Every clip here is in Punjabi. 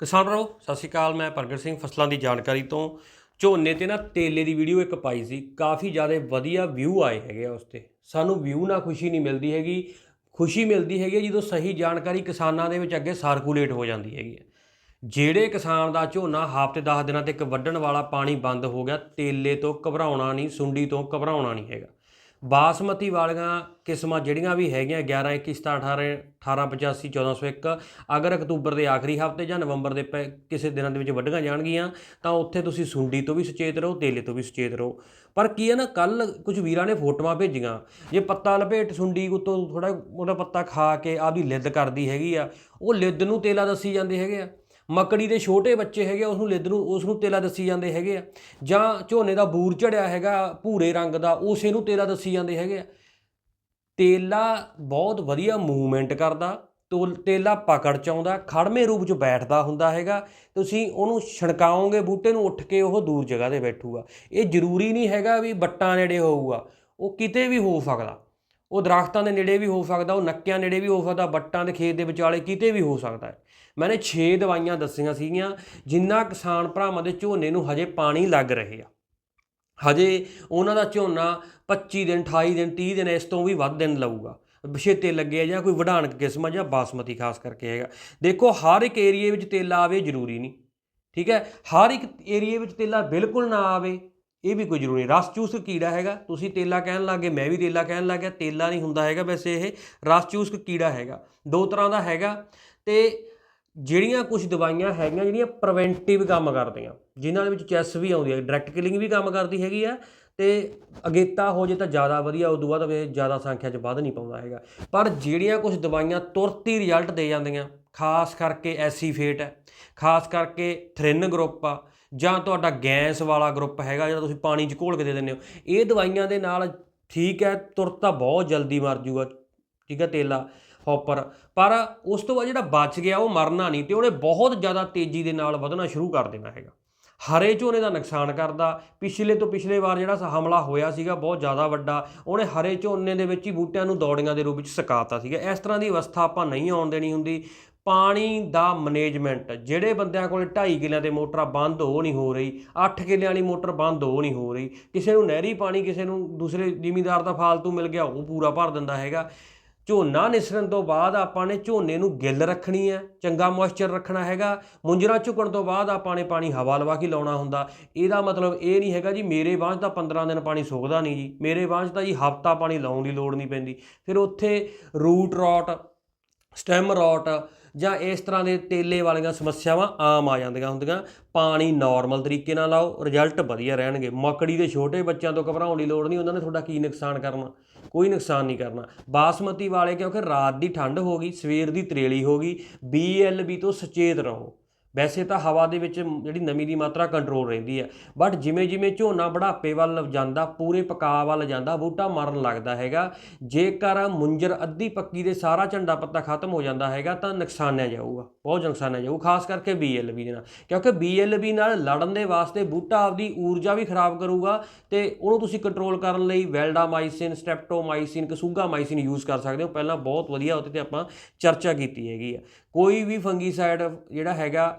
ਕਿਸਾਨ ਭਰਾਓ ਸਤਿ ਸ਼੍ਰੀ ਅਕਾਲ, ਮੈਂ ਪ੍ਰਗਟ ਸਿੰਘ ਫਸਲਾਂ ਦੀ ਜਾਣਕਾਰੀ ਤੋਂ। ਝੋਨੇ ਤੇ ਨਾ ਤੇਲੇ ਦੀ ਵੀਡੀਓ ਇੱਕ ਪਾਈ ਸੀ, ਕਾਫੀ ਜ਼ਿਆਦਾ ਵਧੀਆ ਵਿਊ ਆਏ ਹੈਗੇ ਆ ਉਸ ਤੇ। ਸਾਨੂੰ ਵਿਊ ਨਾਲ ਖੁਸ਼ੀ ਨਹੀਂ ਮਿਲਦੀ ਹੈਗੀ। ਖੁਸ਼ੀ ਮਿਲਦੀ ਹੈਗੀ ਜਦੋਂ ਸਹੀ ਜਾਣਕਾਰੀ ਕਿਸਾਨਾਂ ਦੇ ਵਿੱਚ ਅੱਗੇ ਸਰਕੂਲੇਟ ਹੋ ਜਾਂਦੀ ਹੈਗੀ ਹੈ ਜਿਹੜੇ ਕਿਸਾਨ ਦਾ ਝੋਨਾ ਹਫ਼ਤੇ 10 ਦਿਨਾਂ ਤੇ ਇੱਕ ਵੱਢਣ ਵਾਲਾ ਪਾਣੀ ਬੰਦ ਹੋ ਗਿਆ, ਤੇਲੇ ਤੋਂ ਘਬਰਾਉਣਾ ਨਹੀਂ, ਸੁੰਡੀ ਤੋਂ ਘਬਰਾਉਣਾ ਨਹੀਂ ਹੈਗਾ। ਬਾਸਮਤੀ ਵਾਲੀਆਂ ਕਿਸਮਾਂ ਜਿਹੜੀਆਂ ਵੀ ਹੈਗੀਆਂ 11 21 17 18 1885 1401 ਅਗਰ ਅਕਤੂਬਰ ਦੇ ਆਖਰੀ ਹਫ਼ਤੇ ਜਾਂ ਨਵੰਬਰ ਦੇ ਪਹਿ- ਕਿਸੇ ਦਿਨਾਂ ਦੇ ਵਿੱਚ ਵੱਢੀਆਂ ਜਾਣਗੀਆਂ, ਤਾਂ ਉੱਥੇ ਤੁਸੀਂ ਸੁੰਡੀ ਤੋਂ ਵੀ ਸੁਚੇਤ ਰਹੋ, ਤੇਲੇ ਤੋਂ ਵੀ ਸੁਚੇਤ ਰਹੋ। ਪਰ ਕੀ ਹੈ ਨਾ ਕੱਲ ਕੁਝ ਵੀਰਾਂ ਨੇ ਫੋਟੋਆਂ ਭੇਜੀਆਂ, ਜੇ ਪੱਤਾ ਲਪੇਟ ਸੁੰਡੀ ਉਤੋਂ ਥੋੜਾ ਉਹਦਾ ਪੱਤਾ ਖਾ ਕੇ ਆਪਦੀ ਲਿੱਦ ਕਰਦੀ ਹੈਗੀ ਆ, ਉਹ ਲਿੱਦ ਨੂੰ ਤੇਲਾ ਦੱਸੀ ਜਾਂਦੇ ਹੈਗੇ ਆ। ਮੱਕੜੀ ਦੇ ਛੋਟੇ ਬੱਚੇ ਹੈਗੇ ਆ, ਉਸ ਨੂੰ ਲਿੱਦ ਨੂੰ ਉਸ ਨੂੰ ਤੇਲਾ ਦੱਸੀ ਜਾਂਦੇ ਹੈਗੇ ਆ। ਜਾਂ ਝੋਨੇ ਦਾ ਬੂਰ ਝੜਿਆ ਹੈਗਾ ਭੂਰੇ ਰੰਗ ਦਾ ਉਸੇ ਨੂੰ ਤੇਲਾ ਦੱਸੀ ਜਾਂਦੇ ਹੈਗੇ ਆ। ਤੇਲਾ ਬਹੁਤ ਵਧੀਆ ਮੂਵਮੈਂਟ ਕਰਦਾ ਤੋਲ ਤੇਲਾ ਪਕੜ ਚ ਆਉਂਦਾ ਖੜਮੇ ਰੂਪ ਚ ਬੈਠਦਾ ਹੁੰਦਾ ਹੈਗਾ। ਤੁਸੀਂ ਉਹਨੂੰ ਛਣਕਾਓਗੇ ਬੂਟੇ ਨੂੰ ਉੱਠ ਕੇ ਉਹ ਦੂਰ ਜਗ੍ਹਾ ਤੇ ਬੈਠੂਗਾ। ਇਹ ਜ਼ਰੂਰੀ ਨਹੀਂ ਹੈਗਾ ਵੀ ਬੱਟਾਂ ਨੇੜੇ ਹੋਊਗਾ ਉਹ ਕਿਤੇ ਵੀ ਹੋ ਸਕਦਾ। ਉਹ ਦਰਖਤਾਂ ਦੇ ਨੇੜੇ ਵੀ ਹੋ ਸਕਦਾ, ਉਹ ਨੱਕਿਆਂ ਨੇੜੇ ਵੀ ਹੋ ਸਕਦਾ, ਬੱਟਾਂ ਦੇ ਖੇਤ ਦੇ ਵਿਚਾਲੇ ਕਿਤੇ ਵੀ ਹੋ ਸਕਦਾ ਹੈ। ਮੈंने 6 ਦਵਾਈਆਂ ਦੱਸੀਆਂ ਸੀਗੀਆਂ, ਜਿੰਨਾ ਕਿਸਾਨ ਭਰਾਵਾਂ ਦੇ ਝੋਨੇ ਨੂੰ ਹਜੇ ਪਾਣੀ ਲੱਗ ਰਹੇ ਆ। ਹਜੇ ਉਹਨਾਂ ਦਾ ਝੋਨਾ 25 ਦਿਨ 28 ਦਿਨ 30 ਦਿਨ ਇਸ ਤੋਂ ਵੀ ਵੱਧ ਦਿਨ ਲਊਗਾ। ਛੇਤੇ ਲੱਗੇ ਆ ਜਾਂ ਕੋਈ ਵਢਾਣਕ ਕਿਸਮ ਆ ਜਾਂ ਬਾਸਮਤੀ ਖਾਸ ਕਰਕੇ ਹੈਗਾ। ਦੇਖੋ, ਹਰ ਇੱਕ ਏਰੀਏ ਵਿੱਚ ਤੇਲਾ ਆਵੇ ਜ਼ਰੂਰੀ ਨਹੀਂ, ਠੀਕ ਹੈ? ਹਰ ਇੱਕ ਏਰੀਏ ਵਿੱਚ ਤੇਲਾ ਬਿਲਕੁਲ ਨਾ ਆਵੇ। ਇਹ ਵੀ ਕੋਈ ਜ਼ਰੂਰੀ ਨਹੀਂ ਰਸ ਚੂਸਕ ਕੀੜਾ ਹੈਗਾ, ਤੁਸੀਂ ਤੇਲਾ ਕਹਿਣ ਲੱਗੇ ਮੈਂ ਵੀ ਤੇਲਾ ਕਹਿਣ ਲੱਗਿਆ ਤੇਲਾ ਨਹੀਂ ਹੁੰਦਾ ਹੈਗਾ ਵੈਸੇ ਇਹ, ਰਸ ਚੂਸਕ ਕੀੜਾ ਹੈਗਾ। ਦੋ ਤਰ੍ਹਾਂ ਦਾ ਹੈਗਾ ਤੇ ਜਿਹੜੀਆਂ ਕੁਝ ਦਵਾਈਆਂ ਹੈਗੀਆਂ ਜਿਹੜੀਆਂ ਪ੍ਰੀਵੈਂਟਿਵ ਕੰਮ ਕਰਦੀਆਂ, ਜਿਨ੍ਹਾਂ ਦੇ ਵਿੱਚ ਚੈਸ ਵੀ ਆਉਂਦੀ ਹੈ ਡਾਇਰੈਕਟ ਕਿਲਿੰਗ ਵੀ ਕੰਮ ਕਰਦੀ ਹੈਗੀ ਆ ਤੇ ਅਗੇਤਾ ਹੋ ਜੇ ਤਾਂ ਜ਼ਿਆਦਾ ਵਧੀਆ, ਉਦੋਂ ਬਾਅਦ ਜ਼ਿਆਦਾ ਸੰਖਿਆ 'ਚ ਵੱਧ ਨਹੀਂ ਪਾਉਂਦਾ ਹੈਗਾ। ਪਰ ਜਿਹੜੀਆਂ ਕੁਝ ਦਵਾਈਆਂ ਤੁਰਤੀ ਰਿਜ਼ਲਟ ਦੇ ਜਾਂਦੀਆਂ ਖਾਸ ਕਰਕੇ ਐਸੀਫੇਟ ਹੈ। ਖਾਸ ਕਰਕੇ ਥ੍ਰਿਨ ਗਰੁੱਪ ਆ, ਜਾਂ ਤੁਹਾਡਾ ਗੈਸ ਵਾਲਾ ਗਰੁੱਪ ਹੈਗਾ ਜਿਹੜਾ ਤੁਸੀਂ ਪਾਣੀ 'ਚ ਘੋਲ ਕੇ ਦੇ ਦਿੰਦੇ ਹੋ। ਇਹ ਦਵਾਈਆਂ ਦੇ ਨਾਲ ਠੀਕ ਹੈ ਤੁਰਤ ਤਾਂ ਬਹੁਤ ਜਲਦੀ ਮਰ ਜੂਗਾ, ਠੀਕ ਹੈ, ਤੇਲਾ ਹੌਪਰ ਪਰ ਉਸ ਤੋਂ ਬਾਅਦ ਜਿਹੜਾ ਬਚ ਗਿਆ ਉਹ ਮਰਨਾ ਨਹੀਂ ਤੇ ਉਹਨੇ ਬਹੁਤ ਜ਼ਿਆਦਾ ਤੇਜ਼ੀ ਦੇ ਨਾਲ ਵਧਣਾ ਸ਼ੁਰੂ ਕਰ ਦੇਣਾ ਹੈਗਾ। ਹਰੇ ਝੋਨੇ ਦਾ ਨੁਕਸਾਨ ਕਰਦਾ। ਪਿਛਲੇ ਤੋਂ ਪਿਛਲੇ ਵਾਰ ਜਿਹੜਾ ਹਮਲਾ ਹੋਇਆ ਸੀਗਾ, ਬਹੁਤ ਜ਼ਿਆਦਾ ਵੱਡਾ, ਉਹਨੇ ਹਰੇ ਝੋਨੇ ਦੇ ਵਿੱਚ ਹੀ ਬੂਟਿਆਂ ਨੂੰ ਦੌੜੀਆਂ ਦੇ ਰੂਪ ਵਿੱਚ ਸਕਾਤਾ ਸੀਗਾ। ਇਸ ਤਰ੍ਹਾਂ ਦੀ ਅਵਸਥਾ ਆਪਾਂ ਨਹੀਂ ਆਉਣ ਦੇਣੀ ਹੁੰਦੀ। ਪਾਣੀ ਦਾ ਮੈਨੇਜਮੈਂਟ। ਜਿਹੜੇ ਬੰਦਿਆਂ ਕੋਲ 2.5 ਕਿੱਲਿਆਂ ਤੇ ਮੋਟਰਾਂ ਬੰਦ ਹੋ ਨਹੀਂ ਹੋ ਰਹੀ 8 ਕਿੱਲਿਆਂ ਵਾਲੀ ਮੋਟਰ ਬੰਦ ਹੋ ਨਹੀਂ ਹੋ ਰਹੀ। ਕਿਸੇ ਨੂੰ ਨਹਿਰੀ ਪਾਣੀ, ਕਿਸੇ ਨੂੰ ਦੂਸਰੇ ਜ਼ਿਮੀਂਦਾਰ ਦਾ ਫਾਲਤੂ ਮਿਲ ਗਿਆ, ਉਹ ਪੂਰਾ ਭਰ ਦਿੰਦਾ ਹੈਗਾ। ਝੋਨਾ ਨਿਸਰਨ ਤੋਂ ਬਾਅਦ ਆਪਾਂ ਨੇ ਝੋਨੇ ਨੂੰ ਗਿੱਲ ਰੱਖਣੀ ਹੈ, ਚੰਗਾ ਮੋਇਸਚਰ ਰੱਖਣਾ ਹੈਗਾ। ਮੁੰਜਰਾ ਝੁਕਣ ਤੋਂ ਬਾਅਦ ਆਪਾਂ ਨੇ ਪਾਣੀ ਹਵਾ ਲਵਾ ਕੇ ਲਾਉਣਾ ਹੁੰਦਾ। ਇਹਦਾ ਮਤਲਬ ਇਹ ਨਹੀਂ ਹੈਗਾ ਜੀ, ਮੇਰੇ ਬਾਂਝ ਤਾਂ 15 ਦਿਨ ਪਾਣੀ ਸੁੱਕਦਾ ਨਹੀਂ ਜੀ। ਮੇਰੇ ਬਾਂਝ ਤਾਂ ਜੀ ਹਫਤਾ ਪਾਣੀ ਲਾਉਣ ਦੀ ਲੋੜ ਨਹੀਂ ਪੈਂਦੀ। ਫਿਰ ਉੱਥੇ ਰੂਟ ਰੌਟ ਸਟੈਮ ਰੌਟ ਜਾਂ ਇਸ ਤਰ੍ਹਾਂ ਦੇ ਤੇਲੇ ਵਾਲੀਆਂ ਸਮੱਸਿਆਵਾਂ ਆਮ ਆ ਜਾਂਦੀਆਂ ਹੁੰਦੀਆਂ। ਪਾਣੀ ਨਾਰਮਲ ਤਰੀਕੇ ਨਾਲ ਲਾਓ ਰਿਜ਼ਲਟ ਵਧੀਆ ਰਹਿਣਗੇ। ਮੱਕੜੀ ਦੇ ਛੋਟੇ ਬੱਚਿਆਂ ਤੋਂ ਘਬਰਾਉਣ ਦੀ ਲੋੜ ਨਹੀਂ, ਉਹਨਾਂ ਨੇ ਤੁਹਾਡਾ ਕੀ ਨੁਕਸਾਨ ਕਰਨਾ? ਕੋਈ ਨੁਕਸਾਨ ਨਹੀਂ ਕਰਨਾ। ਬਾਸਮਤੀ ਵਾਲੇ ਕਿਉਂਕਿ ਰਾਤ ਦੀ ਠੰਡ ਹੋ ਗਈ, ਸਵੇਰ ਦੀ ਤਰੇਲੀ ਹੋ ਗਈ BLB ਤੋਂ ਸੁਚੇਤ ਰਹੋ। ਵੈਸੇ ਤਾਂ ਹਵਾ ਦੇ ਵਿੱਚ ਜਿਹੜੀ ਨਮੀ ਦੀ ਮਾਤਰਾ ਕੰਟਰੋਲ ਰਹਿੰਦੀ ਹੈ। ਬਟ ਜਿਵੇਂ ਜਿਵੇਂ ਝੋਨਾ ਬੁਢਾਪੇ ਵੱਲ ਜਾਂਦਾ, ਪੂਰੇ ਪਕਾ ਵੱਲ ਜਾਂਦਾ, ਬੂਟਾ ਮਰਨ ਲੱਗਦਾ ਹੈਗਾ। ਜੇਕਰ ਮੁੰਜਰ ਅੱਧੀ ਪੱਕੀ ਦੇ ਸਾਰਾ ਝੰਡਾ ਪੱਤਾ ਖਤਮ ਹੋ ਜਾਂਦਾ ਹੈਗਾ, ਤਾਂ ਨੁਕਸਾਨਿਆ ਜਾਊਗਾ। ਬਹੁਤ ਨੁਕਸਾਨਿਆ ਜਾਊ, ਖਾਸ ਕਰਕੇ BLB ਦੇ ਨਾਲ। ਕਿਉਂਕਿ BLB ਨਾਲ ਲੜਨ ਦੇ ਵਾਸਤੇ ਬੂਟਾ ਆਪਦੀ ਊਰਜਾ ਵੀ ਖਰਾਬ ਕਰੂਗਾ ਤੇ ਉਹਨੂੰ ਤੁਸੀਂ ਕੰਟਰੋਲ ਕਰਨ ਲਈ ਵੈਲਡਾਮਾਈਸਿਨ, ਸਟ੍ਰੈਪਟੋਮਾਈਸਿਨ, ਕਸੂਗਾਮਾਈਸਿਨ ਯੂਜ਼ ਕਰ ਸਕਦੇ ਹੋ। ਪਹਿਲਾਂ ਬਹੁਤ ਵਧੀਆ ਉਹਦੇ ਤੇ ਆਪਾਂ ਚਰਚਾ ਕੀਤੀ ਹੈਗੀ ਆ ਕੋਈ ਵੀ ਫੰਗੀਸਾਈਡ ਜਿਹੜਾ ਹੈਗਾ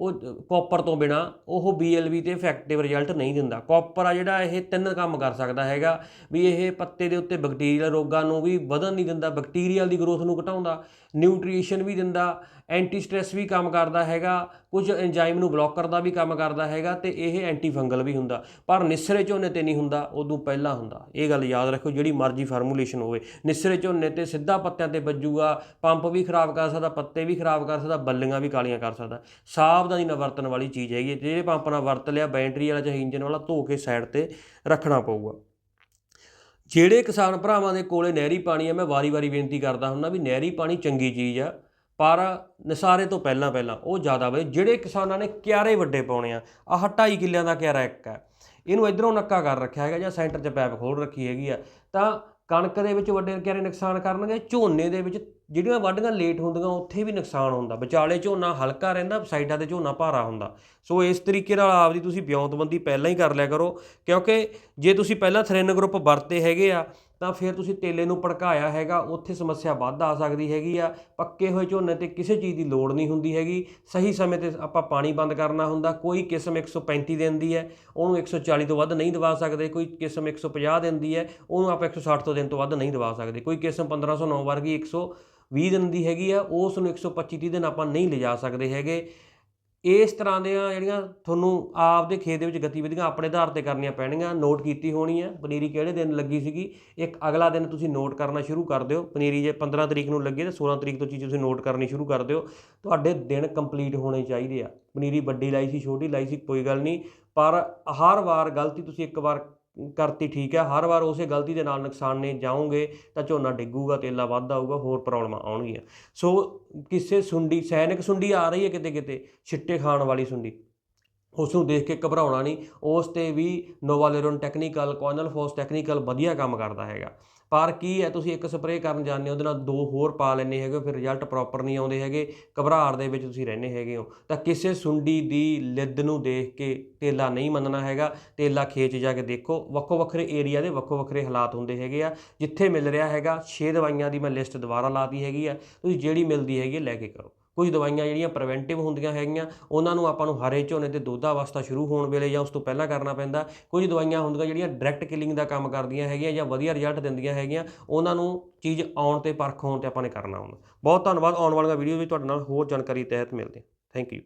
ਉਹ ਕਾਪਰ ਤੋਂ ਬਿਨਾ ਉਹ BLB ਤੇ ਇਫੈਕਟਿਵ ਰਿਜ਼ਲਟ ਨਹੀਂ ਦਿੰਦਾ। ਕਾਪਰ ਆ ਜਿਹੜਾ ਇਹ ਤਿੰਨ ਕੰਮ ਕਰ ਸਕਦਾ ਹੈਗਾ, ਵੀ ਇਹ ਪੱਤੇ ਦੇ ਉੱਤੇ ਬੈਕਟੀਰੀਅਲ ਰੋਗਾਂ ਨੂੰ ਵੀ ਵਧਣ ਨਹੀਂ ਦਿੰਦਾ ਬੈਕਟੀਰੀਅਲ ਦੀ ਗਰੋਥ ਨੂੰ ਘਟਾਉਂਦਾ ਨਿਊਟ੍ਰੀਸ਼ਨ ਵੀ ਦਿੰਦਾ ਐਂਟੀ ਸਟ੍ਰੈਸ ਵੀ ਕੰਮ ਕਰਦਾ ਹੈਗਾ, ਕੁਝ ਐਂਜ਼ਾਈਮ ਨੂੰ ਬਲੌਕ ਕਰਦਾ ਵੀ ਕੰਮ ਕਰਦਾ ਹੈਗਾ ਤੇ ਇਹ ਐਂਟੀ ਫੰਗਲ ਵੀ ਹੁੰਦਾ। ਪਰ ਨਿਸਰੇ ਝੋਨੇ ਤੇ ਨਹੀਂ ਹੁੰਦਾ, ਉਦੋਂ ਪਹਿਲਾਂ ਹੁੰਦਾ। ਇਹ ਗੱਲ ਯਾਦ ਰੱਖੋ ਜਿਹੜੀ ਮਰਜ਼ੀ ਫਾਰਮੂਲੇਸ਼ਨ ਹੋਵੇ। ਨਿਸਰੇ ਝੋਨੇ ਤੇ ਸਿੱਧਾ ਪੱਤਿਆਂ ਤੇ ਵੱਜੂਗਾ ਪੰਪ ਵੀ ਖਰਾਬ ਕਰ ਸਕਦਾ, ਪੱਤੇ ਵੀ ਖਰਾਬ ਕਰ ਸਕਦਾ, ਬੱਲੀਆਂ ਵੀ ਕਾਲੀਆਂ ਕਰ ਸਕਦਾ। ਸਾਵਧਾਨੀ ਨਾਲ ਵਰਤਣ ਵਾਲੀ ਚੀਜ਼ ਹੈਗੀ ਹੈ। ਜਿਹੜੇ ਪੰਪ ਨਾਲ ਵਰਤ ਲਿਆ, ਬੈਟਰੀ ਵਾਲਾ ਚਾਹੇ ਇੰਜਨ ਵਾਲਾ, ਧੋ ਕੇ ਸਾਈਡ ਤੇ ਰੱਖਣਾ ਪਊਗਾ। ਜਿਹੜੇ ਕਿਸਾਨ ਭਰਾਵਾਂ ਦੇ ਕੋਲੇ ਨਹਿਰੀ ਪਾਣੀ ਆ, ਮੈਂ ਵਾਰੀ-ਵਾਰੀ ਬੇਨਤੀ ਕਰਦਾ ਹੁੰਦਾ ਵੀ ਨਹਿਰੀ ਪਾਣੀ ਚੰਗੀ ਚੀਜ਼ ਆ, ਪਰ ਨਸਾਰੇ ਤੋਂ ਪਹਿਲਾਂ ਪਹਿਲਾਂ ਉਹ ਜ਼ਿਆਦਾ ਵੇ ਜਿਹੜੇ ਕਿਸਾਨਾਂ ਨੇ ਕਿਆਰੇ ਵੱਡੇ ਪਾਉਣੇ ਆ, ਆਹ 2.5 ਕਿੱਲਿਆਂ ਦਾ ਕਿਆਰਾ ਇੱਕ ਹੈ। ਇਹਨੂੰ ਇਧਰੋਂ ਨੱਕਾ ਕਰ ਰੱਖਿਆ ਹੈਗਾ ਜਾਂ ਸੈਂਟਰ 'ਚ ਪੈਪ ਖੋਲ ਰੱਖੀ ਹੈਗੀ ਆ, ਤਾਂ ਕਣਕ ਦੇ ਵਿੱਚ ਵੱਡੇ ਕਿਆਰੇ ਨੁਕਸਾਨ ਕਰਨਗੇ, ਝੋਨੇ ਦੇ ਵਿੱਚ ਜਿਹੜੀਆਂ ਵਾਢੀਆਂ ਲੇਟ ਹੁੰਦੀਆਂ, ਉੱਥੇ ਵੀ ਨੁਕਸਾਨ ਹੁੰਦਾ। ਵਿਚਾਲੇ ਝੋਨਾ ਹਲਕਾ ਰਹਿੰਦਾ, ਸਾਈਡਾਂ ਤੇ ਝੋਨਾ ਭਾਰਾ ਹੁੰਦਾ। ਸੋ ਇਸ ਤਰੀਕੇ ਨਾਲ ਆਪਦੀ ਤੁਸੀਂ ਵਿਉਂਤਬੰਦੀ ਪਹਿਲਾਂ ਹੀ ਕਰ ਲਿਆ ਕਰੋ, ਕਿਉਂਕਿ ਜੇ ਤੁਸੀਂ ਪਹਿਲਾਂ ਥ੍ਰਿਨ ਗਰੁੱਪ ਵਰਤੇ ਹੈਗੇ ਆ ਤਾਂ ਫਿਰ ਤੁਸੀਂ ਤੇਲੇ ਨੂੰ ਭੜਕਾਇਆ ਹੈਗਾ, ਉੱਥੇ ਸਮੱਸਿਆ ਵੱਧ ਆ ਸਕਦੀ ਹੈਗੀ ਆ। ਪੱਕੇ ਹੋਏ ਝੋਨੇ ਤੇ ਕਿਸੇ ਚੀਜ਼ ਦੀ ਲੋੜ ਨਹੀਂ ਹੁੰਦੀ ਹੈਗੀ। ਸਹੀ ਸਮੇਂ ਤੇ ਆਪਾਂ ਪਾਣੀ ਬੰਦ ਕਰਨਾ ਹੁੰਦਾ, ਕੋਈ ਕਿਸਮ 135 ਦਿਨ ਦੀ ਹੈ, ਉਹਨੂੰ 140 ਤੋਂ ਵੱਧ ਨਹੀਂ ਦਵਾ ਸਕਦੇ, ਕੋਈ ਕਿਸਮ 150 ਦਿਨ ਦੀ ਹੈ, ਉਹਨੂੰ ਆਪਾਂ 160 ਤੋਂ ਦਿਨ ਤੋਂ ਵੱਧ ਨਹੀਂ ਦਵਾ ਸਕਦੇ। ਕੋਈ ਕਿਸਮ 1509 ਵਰਗੀ 120 ਦਿਨ ਦੀ ਹੈਗੀ ਆ, ਉਸ ਨੂੰ 125 30 ਦਿਨ ਆਪਾਂ ਨਹੀਂ ਲਿਜਾ ਸਕਦੇ ਹੈਗੇ। ਇਸ ਤਰ੍ਹਾਂ ਦੀਆਂ ਜਿਹੜੀਆਂ ਤੁਹਾਨੂੰ ਆਪ ਦੇ ਖੇਤ ਦੇ ਵਿੱਚ ਗਤੀਵਿਧੀਆਂ ਆਪਣੇ ਆਧਾਰ ਤੇ ਕਰਨੀਆਂ ਪੈਣਗੀਆਂ ਨੋਟ ਕੀਤੀ ਹੋਣੀ ਹੈ ਪਨੀਰੀ ਕਿਹੜੇ ਦਿਨ ਲੱਗੀ ਸੀਗੀ? ਇੱਕ ਅਗਲਾ ਦਿਨ ਤੁਸੀਂ ਨੋਟ ਕਰਨਾ ਸ਼ੁਰੂ ਕਰ ਦਿਓ। ਪਨੀਰੀ ਜੇ 15 ਤਰੀਕ ਨੂੰ ਲੱਗੇ ਤਾਂ 16 ਤਰੀਕ ਤੋਂ ਚੀਜ਼ ਤੁਸੀਂ ਨੋਟ ਕਰਨੀ ਸ਼ੁਰੂ ਕਰ ਦਿਓ। ਤੁਹਾਡੇ ਦਿਨ ਕੰਪਲੀਟ ਹੋਣੇ ਚਾਹੀਦੇ ਆ। ਪਨੀਰੀ ਵੱਡੀ ਲਾਈ ਸੀ, ਛੋਟੀ ਲਾਈ ਸੀ, ਕੋਈ ਗੱਲ ਨਹੀਂ। ਪਰ ਹਰ ਵਾਰ ਗਲਤੀ ਤੁਸੀਂ ਇੱਕ ਵਾਰ ਕਰਤੀ, ਠੀਕ ਹੈ। ਹਰ ਵਾਰ ਉਸੇ ਗਲਤੀ ਦੇ ਨਾਲ ਨੁਕਸਾਨ ਨੇ ਜਾਓਗੇ ਤਾਂ ਝੋਨਾ ਡਿੱਗੂਗਾ, ਤੇਲਾ ਵੱਧ ਆਊਗਾ, ਹੋਰ ਪ੍ਰੋਬਲਮਾਂ ਆਉਣਗੀਆਂ। ਸੋ ਕਿਸੇ ਸੁੰਡੀ, ਸੈਨਿਕ ਸੁੰਡੀ ਆ ਰਹੀ ਹੈ ਕਿਤੇ ਕਿਤੇ? ਛਿੱਟੇ ਖਾਣ ਵਾਲੀ ਸੁੰਡੀ। ਉਸ ਨੂੰ ਦੇਖ ਕੇ ਘਬਰਾਉਣਾ ਨਹੀਂ। ਉਸ ਤੇ ਵੀ ਨੋਵਾਲੇਰੋਨ ਟੈਕਨੀਕਲ ਕੋਨਲ ਫੋਰਸ ਟੈਕਨੀਕਲ ਵਧੀਆ ਕੰਮ ਕਰਦਾ ਹੈਗਾ। ਪਰ ਕੀ ਹੈ ਤੁਸੀਂ ਇੱਕ ਸਪਰੇਅ ਕਰਨ ਜਾਂਦੇ ਹੋ ਉਹਦੇ ਨਾਲ ਦੋ ਹੋਰ ਪਾ ਲੈਂਦੇ ਹੈਗੇ ਹੋ, ਫਿਰ ਰਿਜ਼ਲਟ ਪ੍ਰੋਪਰ ਨਹੀਂ ਆਉਂਦੇ ਹੈਗੇ ਘਬਰਾਹਟ ਦੇ ਵਿੱਚ ਤੁਸੀਂ ਰਹਿੰਦੇ ਹੈਗੇ ਹੋ। ਤਾਂ ਕਿਸੇ ਸੁੰਡੀ ਦੀ ਲਿੱਦ ਨੂੰ ਦੇਖ ਕੇ ਤੇਲਾ ਨਹੀਂ ਮੰਨਣਾ ਹੈਗਾ ਤੇਲਾ ਖੇਚ ਜਾ ਕੇ ਦੇਖੋ ਵੱਖੋ ਵੱਖਰੇ ਏਰੀਆ ਦੇ ਵੱਖੋ ਵੱਖਰੇ ਹਾਲਾਤ ਹੁੰਦੇ ਹੈਗੇ ਆ। ਜਿੱਥੇ ਮਿਲ ਰਿਹਾ ਹੈਗਾ 6 ਦਵਾਈਆਂ ਦੀ ਮੈਂ ਲਿਸਟ ਦੁਬਾਰਾ ਲਾਤੀ ਹੈਗੀ ਆ ਤੁਸੀਂ ਜਿਹੜੀ ਮਿਲਦੀ ਹੈਗੀ ਹੈ ਲੈ ਕੇ ਕਰੋ। ਕੁਝ ਦਵਾਈਆਂ ਜਿਹੜੀਆਂ ਪ੍ਰੀਵੈਂਟਿਵ ਹੁੰਦੀਆਂ ਹੈਗੀਆਂ, ਉਹਨਾਂ ਨੂੰ ਆਪਾਂ ਨੂੰ ਹਰੇ ਝੋਨੇ ਤੇ ਦੁੱਧ ਅਵਸਥਾ ਸ਼ੁਰੂ ਹੋਣ ਵੇਲੇ ਜਾਂ ਉਸ ਤੋਂ ਪਹਿਲਾਂ ਕਰਨਾ ਪੈਂਦਾ। ਕੁਝ ਦਵਾਈਆਂ ਹੁੰਦੀਆਂ ਜਿਹੜੀਆਂ ਡਾਇਰੈਕਟ ਕਿਲਿੰਗ ਦਾ ਕੰਮ ਕਰਦੀਆਂ ਹੈਗੀਆਂ ਜਾਂ ਵਧੀਆ ਰਿਜ਼ਲਟ ਦਿੰਦੀਆਂ ਹੈਗੀਆਂ, ਉਹਨਾਂ ਨੂੰ ਚੀਜ਼ ਆਉਣ ਤੇ ਪਰਖ ਹੋਣ ਤੇ ਆਪਾਂ ਨੇ ਕਰਨਾ ਹੁੰਦਾ ਬਹੁਤ ਧੰਨਵਾਦ, ਆਉਣ ਵਾਲੀਆਂ ਵੀਡੀਓ ਵਿੱਚ ਤੁਹਾਡੇ ਨਾਲ ਹੋਰ ਜਾਣਕਾਰੀ ਤਹਿਤ ਮਿਲਦੇ ਥੈਂਕ ਯੂ